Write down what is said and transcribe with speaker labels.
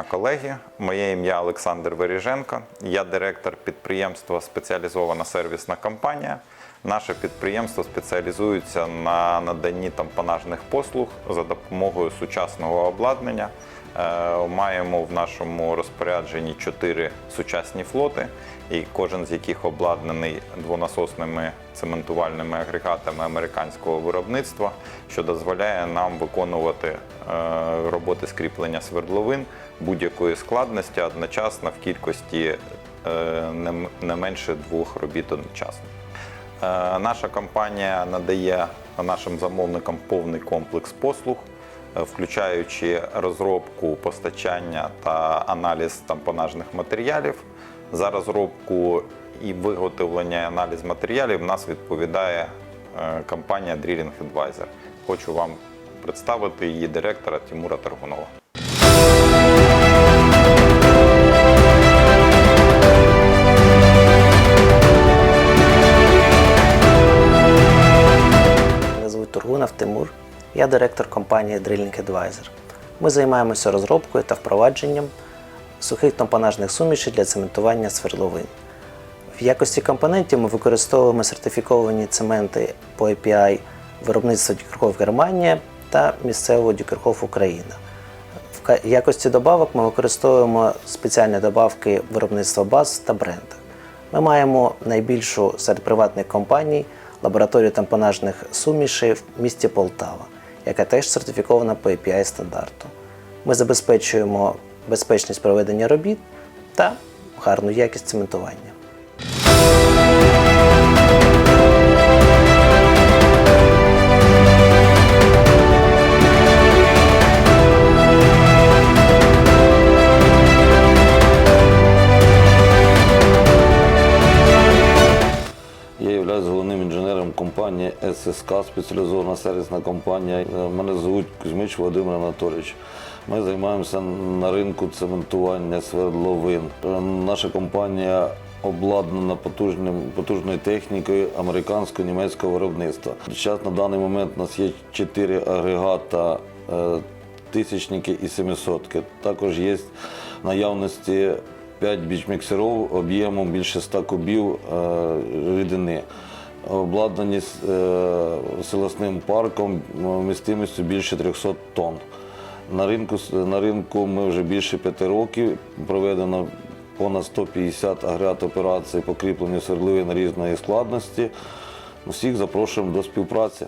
Speaker 1: Дня, колеги. Моє ім'я Олександр Веріженко. Я директор підприємства Спеціалізована сервісна компанія. Наше підприємство спеціалізується на наданні тампонажних послуг за допомогою сучасного обладнання. Е, Маємо в нашому розпорядженні чотири сучасні флоти, і кожен з яких обладнаний двонасосними цементувальними агрегатами американського виробництва, що дозволяє нам виконувати е, роботи скріплення свердловин будь-якої складності одночасно в кількості е, не менше двох робіт одночасно. Е, Наша компанія надає нашим замовникам повний комплекс послуг, е, включаючи розробку, постачання та аналіз тампонажних матеріалів. За розробку і виготовлення і аналіз матеріалів нас відповідає е, компанія Drilling Advisor. Хочу вам представити її директора Тимура Таргунова.
Speaker 2: Тимур. Я директор компанії Drilling Advisor. Ми займаємося розробкою та впровадженням сухих тампонажних сумішей для цементування свердловин. В якості компонентів ми використовуємо сертифіковані цементи по API виробництва Дюкерхоф Германія та місцевого Дюкерхоф Україна. В якості добавок ми використовуємо спеціальні добавки виробництва баз та бренда. Ми маємо найбільшу серед приватних компаній лабораторію тампонажних сумішей в місті Полтава, яка теж сертифікована по API стандарту. Ми забезпечуємо безпечність проведення робіт та гарну якість цементування.
Speaker 3: Я є головним інженером компанії ССК, спеціалізована сервісна компанія. Е, Мене звуть Кузьмич Володимир Анатолійович. Ми займаємося на ринку цементування свердловин. Е, Наша компанія обладнана потужним, потужною технікою американського німецького виробництва. Зараз на даний момент у нас є чотири агрегата е, тисячники і семисотки. Також є наявності 5 бічміксерів об'ємом більше 100 кубів е, рідини. Обладнані е, силосним парком вмістимістю більше 300 тонн. На ринку, на ринку ми вже більше п'яти років проведено понад 150 агрегат операцій по кріпленню свердловин різної складності. Усіх запрошуємо до співпраці.